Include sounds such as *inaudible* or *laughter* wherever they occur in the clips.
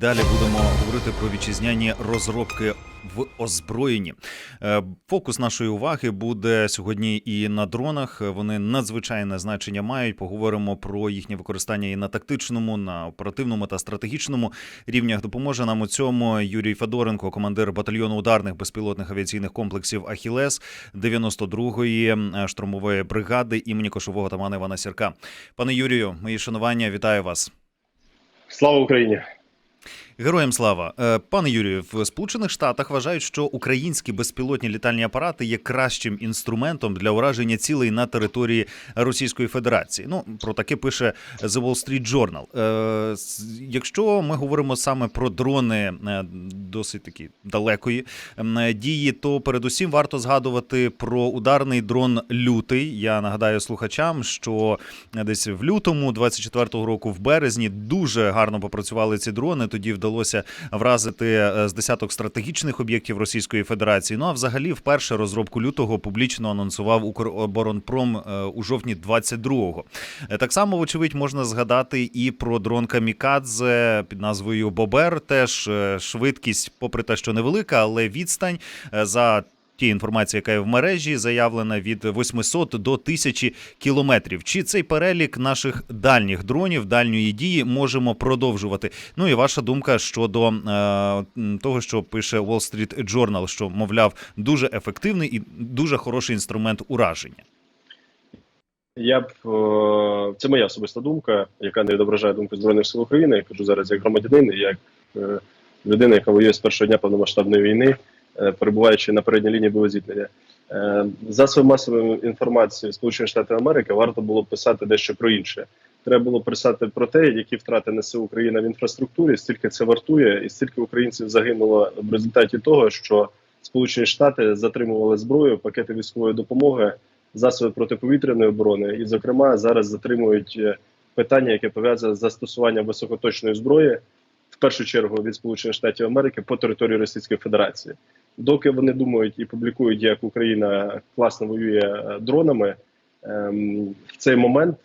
Далі будемо говорити про вітчизняні розробки в озброєнні. Е, Фокус нашої уваги буде сьогодні і на дронах. Вони надзвичайне значення мають. Поговоримо про їхнє використання і на тактичному, на оперативному та стратегічному рівнях. Допоможе нам у цьому Юрій Федоренко, командир батальйону ударних безпілотних авіаційних комплексів Ахілес 92-ї е, штурмової бригади імені кошового отамана Івана Сірка. Пане Юрію, мої шанування, вітаю вас. Слава Україні! Героям слава, Е, пане Юрію, в Сполучених Штатах вважають, що українські безпілотні літальні апарати є кращим інструментом для ураження цілей на території Російської Федерації. Ну про таке пише The Wall Street Journal. Е, Якщо ми говоримо саме про дрони е, досить такі далекої дії, то передусім варто згадувати про ударний дрон лютий. Я нагадаю слухачам, що десь в лютому 24-го року, в березні, дуже гарно попрацювали ці дрони. Тоді вдалося вразити е, з десяток стратегічних об'єктів Російської Федерації. Ну а взагалі, вперше розробку лютого публічно анонсував Укроборонпром е, у жовтні 22-го. Е, Так само, вочевидь, можна згадати і про дрон Камікадзе під назвою Бобер. Теж швидкість, попри те, що невелика, але відстань за. Ті інформації, яка є в мережі, заявлена від 800 до 1000 кілометрів. Чи цей перелік наших дальніх дронів дальньої дії можемо продовжувати? Ну і ваша думка щодо е, того, що пише Wall Street Journal, що мовляв дуже ефективний і дуже хороший інструмент ураження. Я б е, це моя особиста думка, яка не відображає думку збройних сил України. Я кажу зараз як громадянин, як е, людина, яка воює з першого дня повномасштабної війни, перебуваючи на передній лінії боєзіткнення. Е, Засоби масової інформації Сполучених Штатів Америки варто було писати дещо про інше. Треба було писати про те, які втрати несе Україна в інфраструктурі, стільки це вартує, і стільки українців загинуло в результаті того, що Сполучені Штати затримували зброю, пакети військової допомоги, засоби протиповітряної оборони, і, зокрема, зараз затримують е, питання, яке пов'язане з застосуванням високоточної зброї, в першу чергу від Сполучених Штатів Америки по території Російської Федерації. Доки вони думають і публікують, як Україна класно воює е, дронами, ем, в цей момент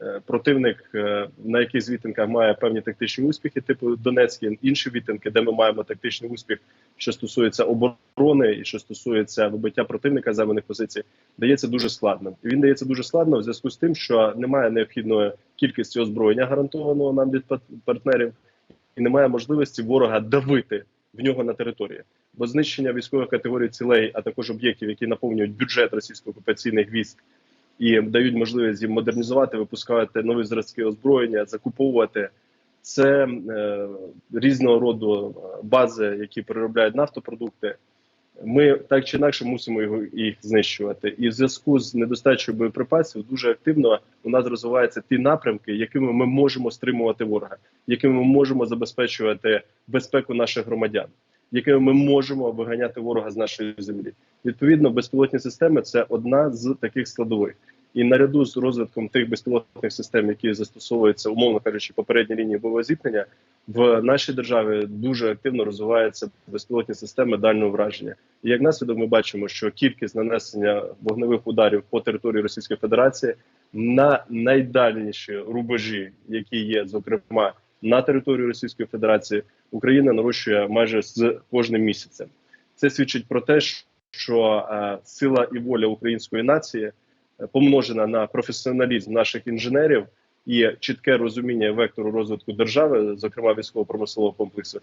е, противник е, на якихось відтинках має певні тактичні успіхи, типу Донецькі, інші відтинки, де ми маємо тактичний успіх, що стосується оборони і що стосується вибиття противника займаних позицій, дається дуже складно. Він дається дуже складно в зв'язку з тим, що немає необхідної кількості озброєння, гарантованого нам від партнерів, і немає можливості ворога давити в нього на території. Бо знищення військових категорій цілей, а також об'єктів, які наповнюють бюджет російсько-окупаційних військ і дають можливість їм модернізувати, випускати нові зразки озброєння, закуповувати. Це е, різного роду е, бази, які переробляють нафтопродукти. Ми так чи інакше мусимо його їх знищувати. І в зв'язку з недостачею боєприпасів дуже активно у нас розвиваються ті напрямки, якими ми можемо стримувати ворога, якими ми можемо забезпечувати безпеку наших громадян, якими ми можемо виганяти ворога з нашої землі. Відповідно, безпілотні системи це одна з таких складових. І наряду з розвитком тих безпілотних систем, які застосовуються, умовно кажучи, попередній лінії бойового зіткнення, в нашій державі дуже активно розвиваються безпілотні системи дальнього враження. І як наслідок, ми бачимо, що кількість нанесення вогневих ударів по території Російської Федерації на найдальніші рубежі, які є, зокрема на території Російської Федерації, Україна нарощує майже з кожним місяцем. Це свідчить про те, що е, сила і воля української нації помножена на професіоналізм наших інженерів і чітке розуміння вектору розвитку держави, зокрема військово-промислового комплексу,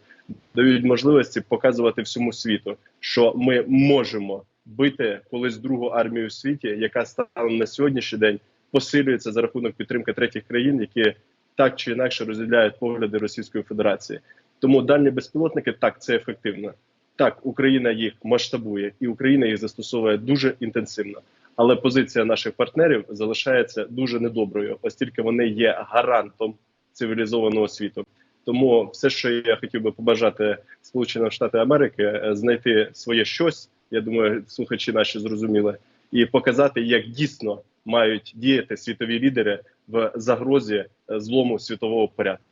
дають можливості показувати всьому світу, що ми можемо бити колись другу армію в світі, яка станом на сьогоднішній день посилюється за рахунок підтримки третіх країн, які так чи інакше розділяють погляди Російської Федерації. Тому дальні безпілотники так це ефективно. Так, Україна їх масштабує, і Україна їх застосовує дуже інтенсивно. Але позиція наших партнерів залишається дуже недоброю, оскільки вони є гарантом цивілізованого світу. Тому все, що я хотів би побажати Сполученим Штатам Америки, е, знайти своє щось. Я думаю, слухачі наші зрозуміли, і показати, як дійсно мають діяти світові лідери в загрозі е, злому світового порядку.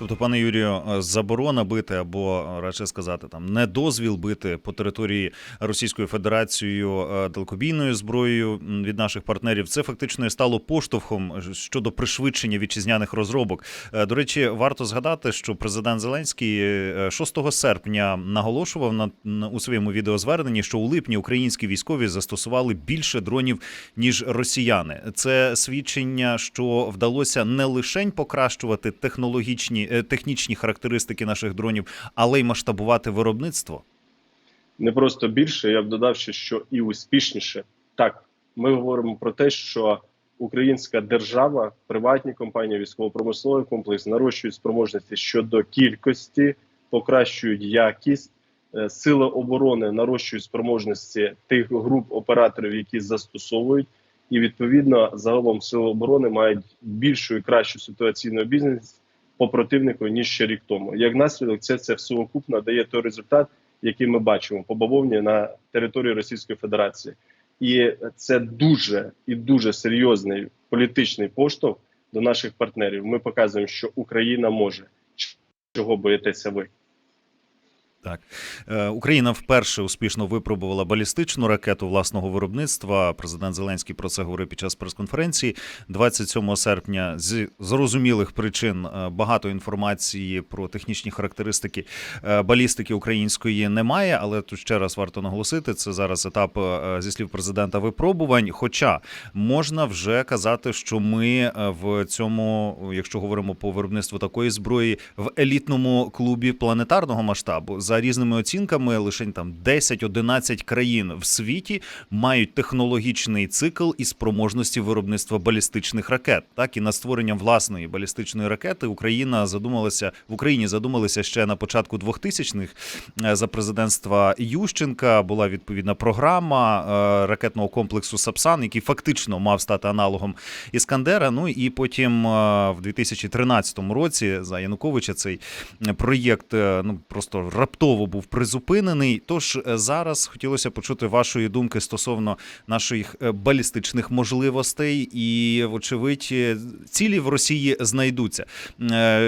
Тобто, пане Юрію, е, заборона бити або е, радше сказати там не дозвіл бити по території Російською Федерацією е, далекобійною зброєю від наших партнерів, це фактично і стало поштовхом щодо пришвидшення вітчизняних розробок. До речі, варто згадати, що президент Зеленський е, 6 серпня наголошував на, у своєму відеозверненні, що у липні українські військові застосували більше дронів ніж росіяни. Це свідчення, що вдалося не лише покращувати технологічні технічні характеристики наших дронів, але й масштабувати виробництво. не просто більше, я б додав що і успішніше. Так, ми говоримо про те, що українська держава, приватні компанії, військово-промисловий комплекс нарощують спроможності щодо кількості, покращують якість. Е, Сили оборони нарощують спроможності тих груп операторів, які застосовують, і відповідно загалом сили оборони мають більшу і кращу ситуаційну бізнес по противнику ніж ще рік тому. Як наслідок, це це всеокупно дає той результат, який ми бачимо по бавовні на території Російської Федерації, і це дуже і дуже серйозний політичний поштовх до наших партнерів. Ми показуємо, що Україна може чого боїтеся ви. Так, Е, Україна вперше успішно випробувала балістичну ракету власного виробництва. Президент Зеленський про це говорив під час прес-конференції 27 серпня. З зрозумілих причин е, багато інформації про технічні характеристики е, балістики української немає. Але тут ще раз варто наголосити, це зараз етап зі слів президента випробувань. Хоча можна вже казати, що ми в цьому, якщо говоримо по виробництву такої зброї, в елітному клубі планетарного масштабу за різними оцінками, лише там 10-11 країн в світі мають технологічний цикл і спроможності виробництва балістичних ракет. Так і над створенням власної балістичної ракети Україна задумалася в Україні. Задумалися ще на початку 2000-х Е, за президентства Ющенка. Була відповідна програма е, ракетного комплексу Сапсан, який фактично мав стати аналогом Іскандера. Ну і потім е, в 2013 році за Януковича цей проєкт ну просто раптово був призупинений. Тож е, зараз хотілося почути вашої думки стосовно наших е, балістичних можливостей, і вочевидь, е, цілі в Росії знайдуться.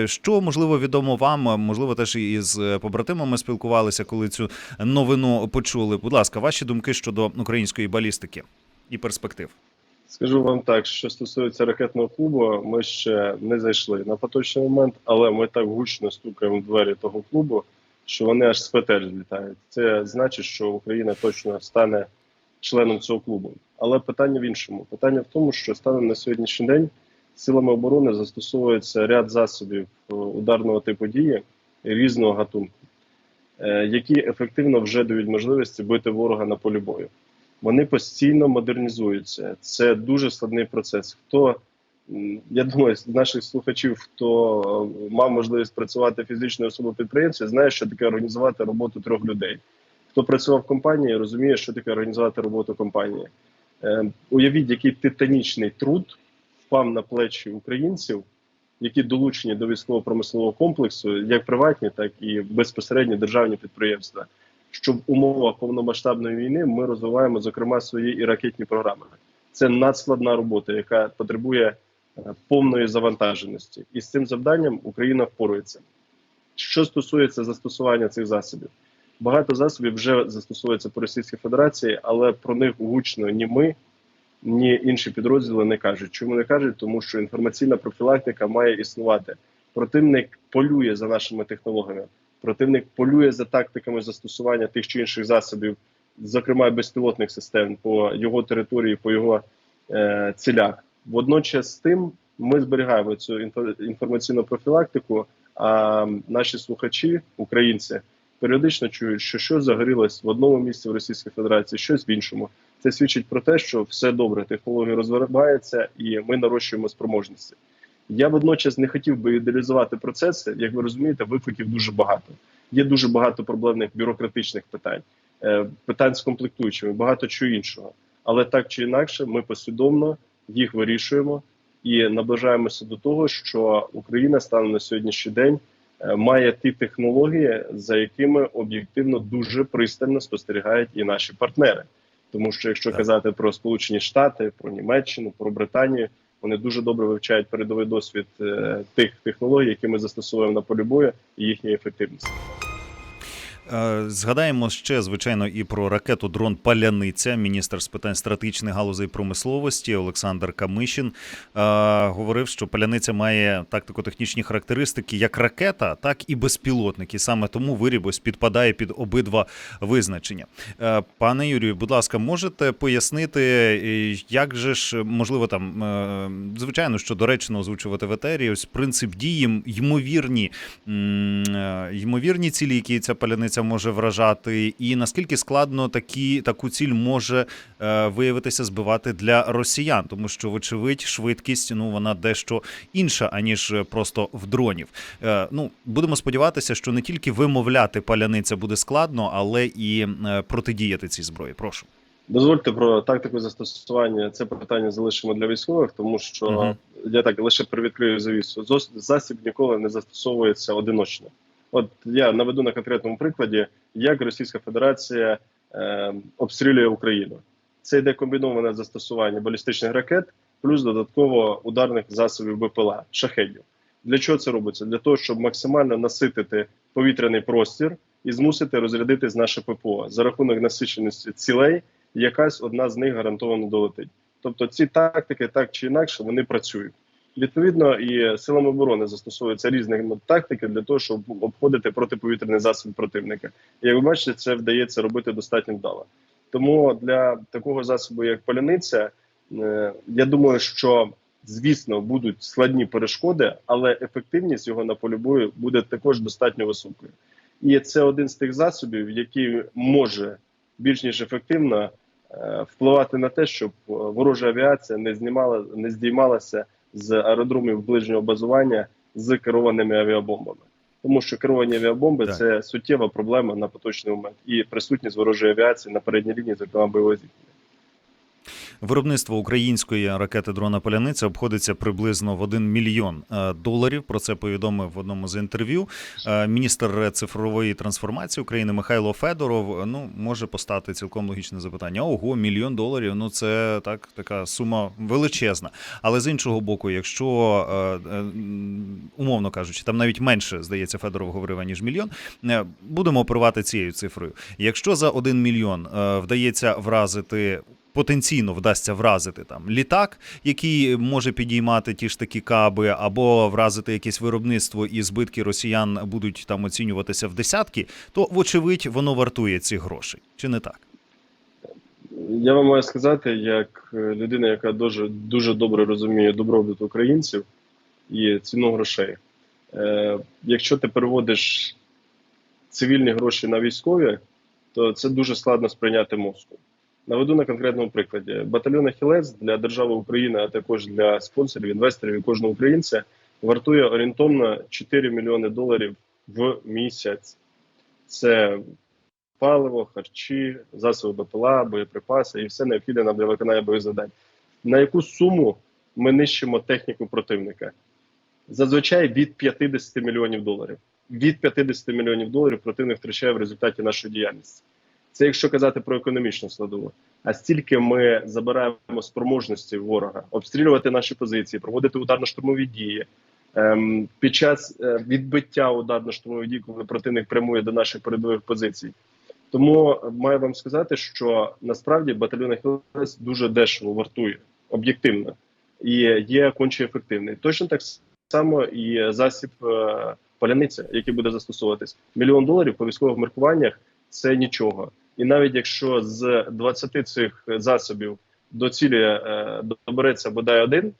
Що можливо відомо вам? Можливо, теж і з побратимами спілкувалися, коли цю новину почули. Будь ласка, ваші думки щодо української балістики і перспектив. Скажу вам так, що стосується ракетного клубу, ми ще не зайшли на поточний момент, але ми так гучно стукаємо в двері того клубу, що вони аж з петель злітають. Це значить, що Україна точно стане членом цього клубу. Але питання в іншому. Питання в тому, що станом на сьогоднішній день силами оборони застосовується ряд засобів е, ударного типу дії різного гатунку, е, які ефективно вже дають можливості бити ворога на полі бою. Вони постійно модернізуються. Це дуже складний процес. Хто я думаю, з наших слухачів, хто е, мав можливість працювати фізичною особою підприємця, знає, що таке організувати роботу трьох людей. Хто працював в компанії, розуміє, що таке організувати роботу компанії. Е, уявіть, який титанічний труд впав на плечі українців, які долучені до військово-промислового комплексу, як приватні, так і безпосередньо державні підприємства. Що в умовах повномасштабної війни ми розвиваємо зокрема свої і ракетні програми. Це надскладна робота, яка потребує повної завантаженості, і з цим завданням Україна впорується. Що стосується застосування цих засобів, багато засобів вже застосовується по Російській Федерації, але про них гучно ні ми, ні інші підрозділи не кажуть. Чому не кажуть? Тому що інформаційна профілактика має існувати. Противник полює за нашими технологіями. Противник полює за тактиками застосування тих чи інших засобів, зокрема безпілотних систем по його території, по його е, цілях. Водночас з тим ми зберігаємо цю інфо- інформаційну профілактику. А наші слухачі, українці, періодично чують, що щось загорілось в одному місці в Російській Федерації, щось в іншому. Це свідчить про те, що все добре, технологія розвивається, і ми нарощуємо спроможності. Я водночас не хотів би ідеалізувати процеси. Як ви розумієте, викликів дуже багато. Є дуже багато проблемних бюрократичних питань, е, питань з комплектуючими, багато чого іншого. Але так чи інакше, ми послідовно їх вирішуємо і наближаємося до того, що Україна стане на сьогоднішній день е, має ті технології, за якими об'єктивно дуже пристально спостерігають і наші партнери. Тому що якщо Так. казати про Сполучені Штати, про Німеччину, про Британію, Вони дуже добре вивчають передовий досвід е, тих технологій, які ми застосовуємо на полі бою, і їхню ефективність. Е, Згадаємо ще, звичайно, і про ракету дрон Паляниця. Міністр з питань стратегічних галузей промисловості Олександр Камишин е, говорив, що паляниця має тактико-технічні характеристики як ракета, так і безпілотник. І саме тому виріб підпадає під обидва визначення. Е, Пане Юрію, будь ласка, можете пояснити, як же ж можливо там, звичайно, що доречно озвучувати в етері, ось принцип дії, ймовірні, ймовірні цілі, які ця паляниця може вражати, і наскільки складно такі, таку ціль може е, виявитися збивати для росіян, тому що, вочевидь, швидкість ну вона дещо інша, аніж просто в дронів. Е, ну будемо сподіватися, що не тільки вимовляти паляниця буде складно, але і е, протидіяти цій зброї. Прошу. Дозвольте про тактику застосування. Це питання залишимо для військових, тому що Мгм. я так лише привідкрию завісу. Засіб ніколи не застосовується одиночно. От я наведу на конкретному прикладі, як Російська Федерація е, обстрілює Україну. Це йде комбіноване застосування балістичних ракет, плюс додатково ударних засобів БПЛА, шахедів. Для чого це робиться? Для того, щоб максимально наситити повітряний простір і змусити розрядитись наше ППО за рахунок насиченості цілей якась одна з них гарантовано долетить. Тобто ці тактики, так чи інакше, вони працюють. Відповідно, і силами оборони застосовуються різні тактики для того, щоб обходити протиповітряний засіб противника. І як ви бачите, це вдається робити достатньо вдало. Тому для такого засобу, як паляниця, е, я думаю, що звісно будуть складні перешкоди, але ефективність його на полі бою буде також достатньо високою. І це один з тих засобів, який може більш ніж ефективно е, впливати на те, щоб е, ворожа авіація не знімала, не здіймалася з аеродромів ближнього базування з керованими авіабомбами. Тому що керовані авіабомби Так. це суттєва проблема на поточний момент і присутність ворожої авіації на передній лінії, зокрема бойового зіткнення. Виробництво української ракети дрона Поляниця обходиться приблизно в 1 мільйон е, доларів. Про це повідомив в одному з інтерв'ю. Е, Міністр цифрової трансформації України Михайло Федоров. Ну може постати цілком логічне запитання. Ого, мільйон доларів. Ну це так така сума величезна. Але з іншого боку, якщо е, умовно кажучи, там навіть менше здається, Федоров говорив аніж мільйон. Будемо оперувати цією цифрою. Якщо за 1 мільйон вдається вразити потенційно вдасться вразити там літак, який може підіймати ті ж такі каби, або вразити якесь виробництво, і збитки росіян будуть там оцінюватися в десятки, то вочевидь воно вартує ці гроші, чи не так? Я вам маю сказати, як е, людина, яка дуже дуже добре розуміє добробут українців і ціну грошей. Е, якщо ти переводиш цивільні гроші на військові, то це дуже складно сприйняти мозку. Наведу на конкретному прикладі. Батальйон Ахілець для держави України, а також для спонсорів, інвесторів і кожного українця вартує орієнтовно 4 мільйони доларів в місяць. Це паливо, харчі, засоби БПЛА, боєприпаси і все необхідне нам для виконання бойових завдань. На яку суму ми нищимо техніку противника? Зазвичай від 50 мільйонів доларів. Від 50 мільйонів доларів противник втрачає в результаті нашої діяльності. Це якщо казати про економічну складову. А стільки ми забираємо спроможності ворога обстрілювати наші позиції, проводити ударно-штурмові дії. Ем, під час е, відбиття ударно-штурмових дій, коли противник прямує до наших передових позицій. Тому маю вам сказати, що насправді батальйон Ахілес дуже дешево вартує об'єктивно і є конче ефективний. Точно так само і засіб е, паляниця, який буде застосовуватись. Мільйон доларів по військових маркуваннях це нічого. І навіть якщо з 20 цих засобів до цілі е, добереться бодай один,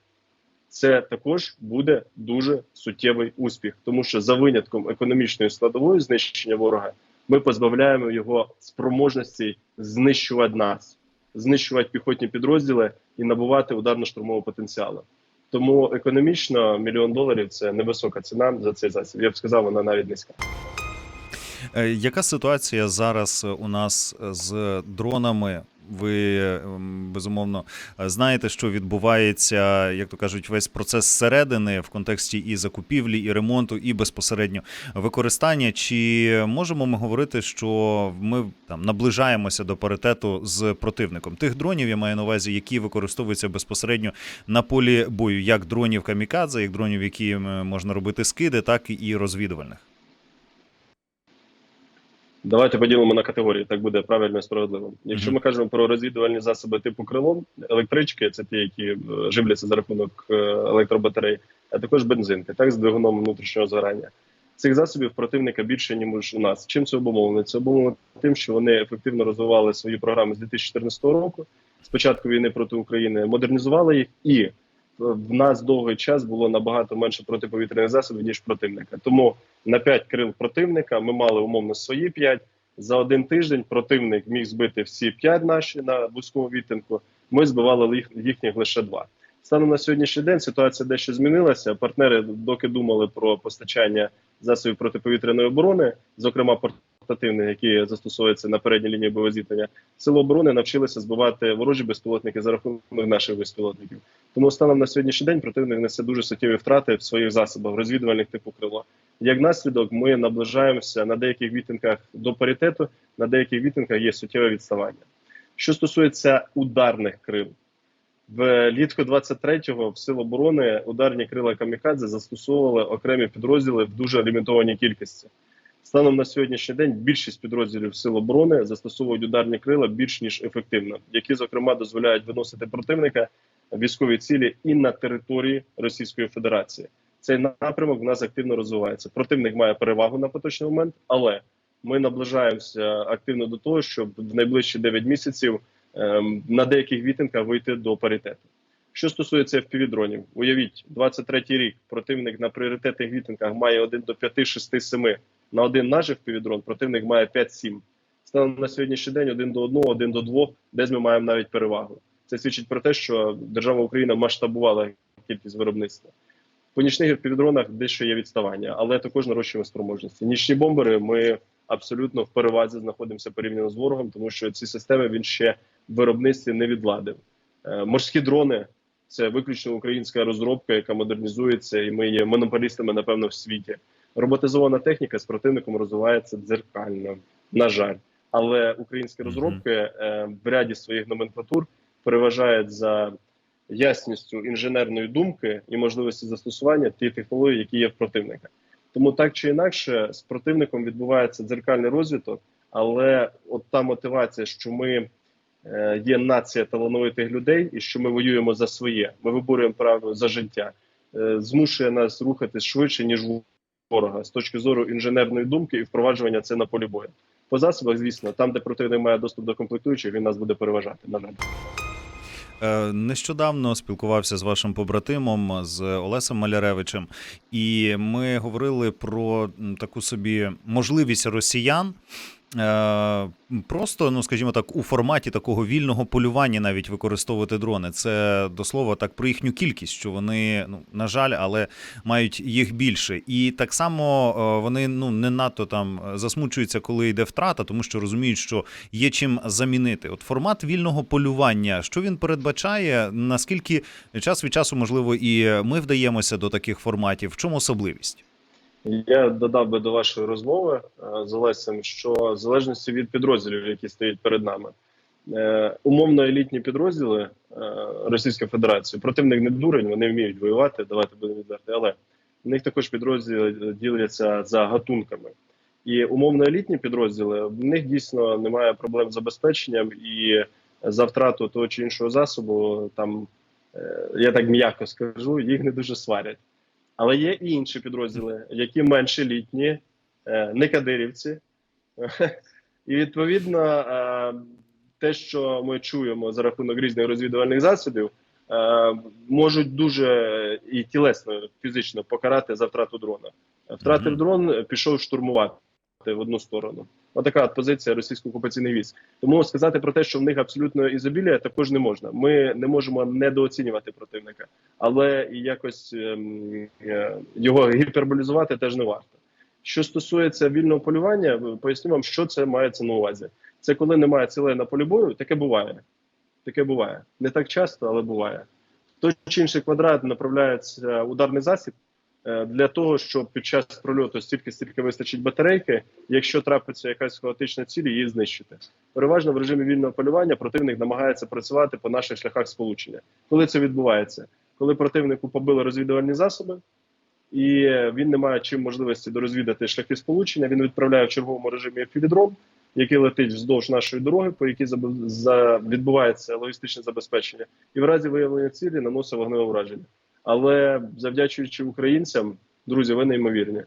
це також буде дуже суттєвий успіх, тому що за винятком економічної складової знищення ворога ми позбавляємо його спроможності знищувати нас, знищувати піхотні підрозділи і набувати ударно-штурмового потенціалу. Тому економічно мільйон доларів це невисока ціна за цей засіб. Я б сказав, вона навіть низька. Е, Яка ситуація зараз у нас з дронами? ви ем, безумовно знаєте, що відбувається, як то кажуть, весь процес зсередини в контексті і закупівлі, і ремонту, і безпосередньо використання. Чи можемо ми говорити, що ми там наближаємося до паритету з противником тих дронів? Я маю на увазі, які використовуються безпосередньо на полі бою, як дронів камікадзе, як дронів, які можна робити скиди, так і розвідувальних. Давайте поділимо на категорії, так буде правильно і справедливо. Якщо ми кажемо про розвідувальні засоби типу крилом, електрички це ті, які е, живляться за рахунок е, електробатарей, а також бензинки, так з двигуном внутрішнього згорання. Цих засобів противника більше ніж у нас. Чим це обумовлено? Це обумовлено тим, що вони ефективно розвивали свої програми з 2014 року. З початку війни проти України модернізували їх, і в нас довгий час було набагато менше протиповітряних засобів ніж противника. Тому на 5 крил противника ми мали умовно свої 5. За один тиждень противник міг збити всі 5 наші на вузькому відтинку. Ми збивали їх, їхніх лише два. Станом на сьогоднішній день ситуація дещо змінилася. Партнери, доки думали про постачання засобів протиповітряної оборони, зокрема портативних, які застосовуються на передній лінії бойового зіткнення, сили оборони навчилися збивати ворожі безпілотники за рахунок наших безпілотників. Тому станом на сьогоднішній день противник несе дуже суттєві втрати в своїх засобах розвідувальних типу крило. Як наслідок, ми наближаємося на деяких відтинках до паритету, на деяких відтинках є суттєве відставання. Що стосується ударних крил, влітку 23-го в Сил оборони ударні крила камікадзе застосовували окремі підрозділи в дуже лімітованій кількості. Станом на сьогоднішній день більшість підрозділів Сил оборони застосовують ударні крила більш ніж ефективно, які зокрема дозволяють виносити противника військові цілі і на території Російської Федерації. Цей напрямок в нас активно розвивається. Противник має перевагу на поточний момент, але ми наближаємося активно до того, щоб в найближчі 9 місяців ем, на деяких відтинках вийти до паритету. Що стосується FPV-дронів, уявіть, 23-й рік противник на пріоритетних відтинках має 1 до 5, 6, 7. На один наш FPV-дрон противник має 5-7. Станом на сьогоднішній день 1 до 1, 1 до 2, десь ми маємо навіть перевагу. Це свідчить про те, що держава Україна масштабувала кількість виробництва. По нічних FPV-дронах дещо є відставання, але також нарощуємо спроможності. Нічні бомбери ми абсолютно в перевазі знаходимося порівняно з ворогом, тому що ці системи він ще в виробництві не відладив. Е, Морські дрони це виключно українська розробка, яка модернізується, і ми є монополістами, напевно, в світі. Роботизована техніка з противником розвивається дзеркально, на жаль. Але українські розробки е, в ряді своїх номенклатур переважають за ясністю інженерної думки і можливості застосування ті технології, які є в противника. Тому так чи інакше з противником відбувається дзеркальний розвиток, але от та мотивація, що ми е, є нація талановитих людей, і що ми воюємо за своє, ми виборюємо право за життя, е, змушує нас рухатись швидше ніж ворога з точки зору інженерної думки і впроваджування це на полі бою. По засобах, звісно, там, де противник має доступ до комплектуючих, він нас буде переважати. На жаль. Е, Нещодавно спілкувався з вашим побратимом з Олесем Маляревичем, і ми говорили про таку собі можливість росіян. Е, Просто, ну скажімо так, у форматі такого вільного полювання навіть використовувати дрони. Це до слова так про їхню кількість, що вони, ну на жаль, але мають їх більше. І так само е, вони ну не надто там засмучуються, коли йде втрата, тому що розуміють, що є чим замінити. От формат вільного полювання, що він передбачає, наскільки час від часу, можливо, і ми вдаємося до таких форматів. В чому особливість? Я додав би до вашої розмови е, з Олесем, що в залежності від підрозділів, які стоять перед нами, е, умовно елітні підрозділи е, Російської Федерації, противник не дурень, вони вміють воювати, давайте будемо відверти, але в них також підрозділи діляться за гатунками. І умовно елітні підрозділи в них дійсно немає проблем з забезпеченням і за втрату того чи іншого засобу, там я так м'яко скажу, їх не дуже сварять. Але є і інші підрозділи, які менш елітні, е, не кадирівці. *laughs* І відповідно е, те, що ми чуємо за рахунок різних розвідувальних засобів, е, можуть дуже і тілесно, фізично покарати за втрату дрона. Втратив дрон, пішов штурмувати в одну сторону. Отака от позиція російсько-окупаційних військ. Тому сказати про те, що в них абсолютно ізобілія, також не можна. Ми не можемо недооцінювати противника, але якось ем, е, його гіперболізувати теж не варто. Що стосується вільного полювання, поясню вам, що це мається на увазі. Це коли немає цілей на полі бою, таке буває. Таке буває. Не так часто, але буває. Той чи інший квадрат направляється ударний засіб для того, щоб під час прольоту стільки стільки вистачить батарейки, якщо трапиться якась хаотична ціль, її знищити. Переважно в режимі вільного полювання противник намагається працювати по наших шляхах сполучення. Коли це відбувається? Коли противнику побили розвідувальні засоби, і він не має чим можливості дорозвідати шляхи сполучення, він відправляє в черговому режимі FPV-дрон, який летить вздовж нашої дороги, по якій за- відбувається логістичне забезпечення, і в разі виявлення цілі наносить вогневе враження. Але завдячуючи українцям, друзі, ви неймовірні.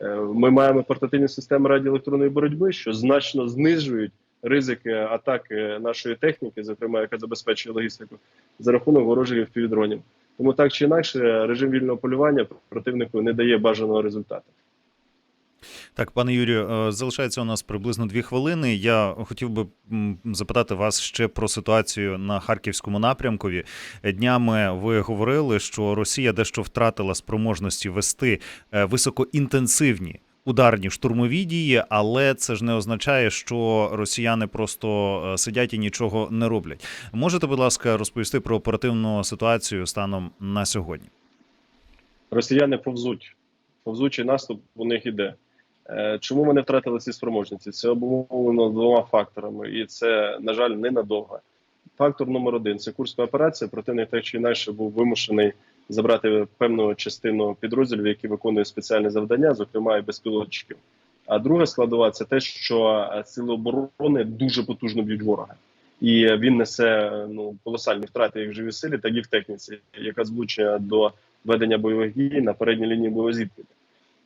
Е, Ми маємо портативні системи радіоелектронної боротьби, що значно знижують ризики атаки нашої техніки, зокрема, яка забезпечує логістику, за рахунок ворожих півдронів. Тому так чи інакше, режим вільного полювання противнику не дає бажаного результату. Так, пане Юрію, е, залишається у нас приблизно дві хвилини. Я хотів би запитати вас ще про ситуацію на харківському напрямкові. Днями ви говорили, що Росія дещо втратила спроможності вести е, високоінтенсивні. Ударні штурмові дії, але це ж не означає, що росіяни просто е, сидять і нічого не роблять. Можете, будь ласка, розповісти про оперативну ситуацію станом на сьогодні? Росіяни повзуть. Повзучий наступ у них іде. Е, Чому ми не втратили ці спроможності? Це обумовлено двома факторами, і це, на жаль, ненадовго. Фактор номер один це курська операція. Противник так чи інакше був вимушений забрати певну частину підрозділів, які виконують спеціальні завдання, зокрема і безпілотчиків. А друга складова це те, що е, сили оборони дуже потужно б'ють ворога, і він несе ну колосальні втрати як в живій силі, так і в техніці, яка звучить до ведення бойових дій на передній лінії зіткнення.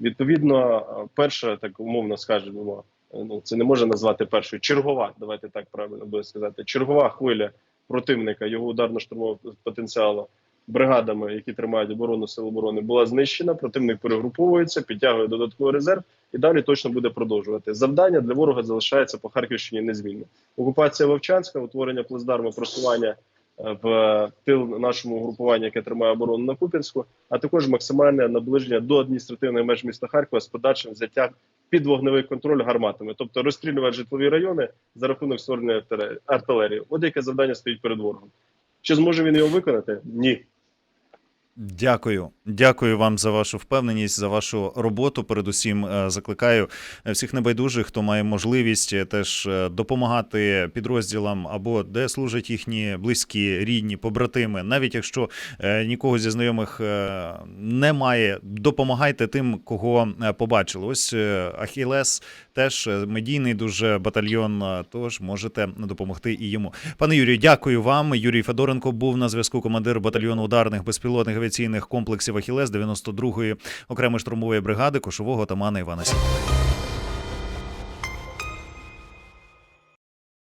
Відповідно, перша, так умовно скажемо, ну це не може назвати першою. Чергова, давайте так правильно буде сказати. Чергова хвиля противника, його ударно-штурмового потенціалу бригадами, які тримають оборону сил оборони, була знищена. Противник перегруповується, підтягує додатковий резерв і далі точно буде продовжувати. Завдання для ворога залишається по Харківщині незмінно. Окупація Вовчанська, утворення плацдарму, просування в тил нашому групуванню, яке тримає оборону на Куп'янську, а також максимальне наближення до адміністративних меж міста Харкова з подальшим взяттям під вогневий контроль гарматами, тобто розстрілювати житлові райони за рахунок створення артилерії. От яке завдання стоїть перед ворогом. Чи зможе він його виконати? Ні. Дякую, дякую вам за вашу впевненість, за вашу роботу. Передусім е, закликаю всіх небайдужих, хто має можливість е, теж е, допомагати підрозділам або де служать їхні близькі, рідні, побратими. Навіть якщо е, нікого зі знайомих е, немає, допомагайте тим, кого е, побачили. Ось е, Ахілес теж е, медійний дуже батальйон. е, Тож можете допомогти і йому. Пане Юрію, дякую вам. Юрій Федоренко був на зв'язку. Командир батальйону ударних безпілотних авіаційних комплексів Ахілес 92-ї окремої штурмової бригади кошового отамана Івана Сірка.